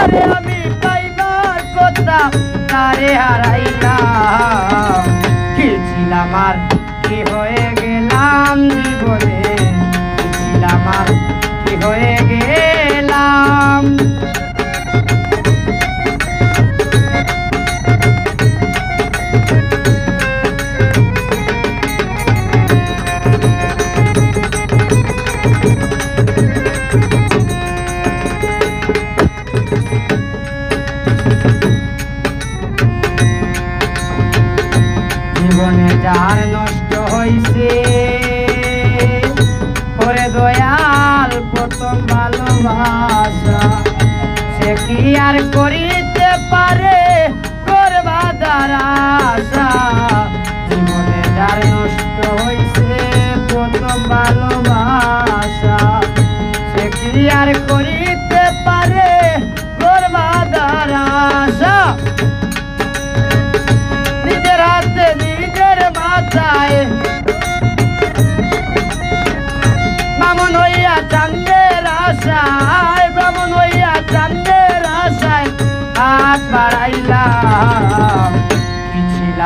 যারে আমি পাইবার কথা, তারে হারাইলাম। কি আর কি হয়ে গেলাম জীবনে? কি আর কি হয়ে গেলাম? জীবনে যার নষ্ট হয়েছে করে দয়াল প্রথম ভালোবাসা। সে কি আর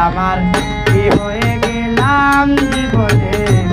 আর কি হয়ে গেলাম জীবনে?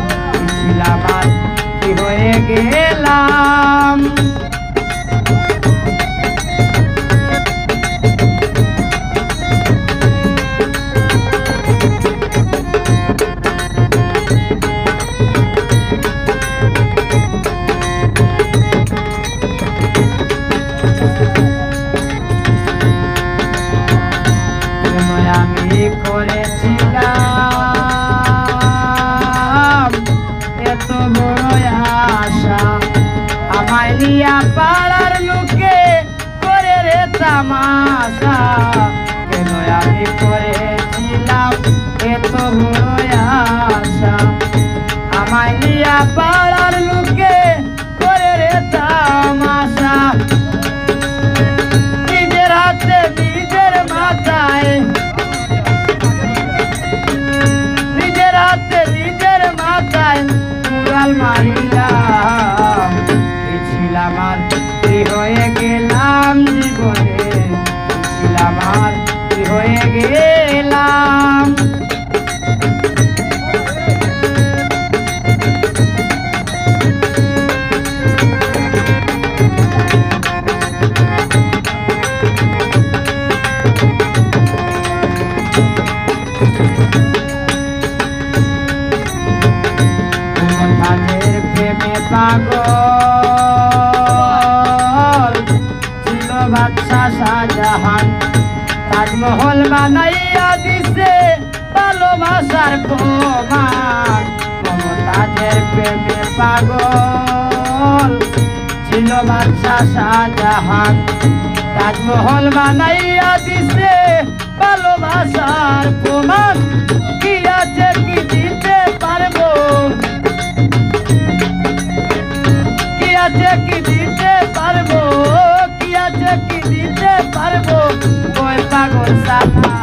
আমি করেছিলাম। এত বড় আশা আমায় নিয়া পাড়ার লোকে করে রে তামাশা। কেন আমি করেছিলাম এত বড় আশা আমায় নিয়া পাড়ার আর কি হয়ে গেলাম জীবনে। ছিলাম আর কি হয়ে গেলাম। প্রেমে পাগল? বাদশা শাহজাহান। তাজমহল বানাইয়া দিছে ভালোবাসার প্রমাণ। মমতাজের প্রেমে পাগল ছিল বাদশা শাহজাহান। তাজমহল বানাইয়া দিছে ভালোবাসার প্রমাণ। কি আছে কি দিতে পারব? পাগল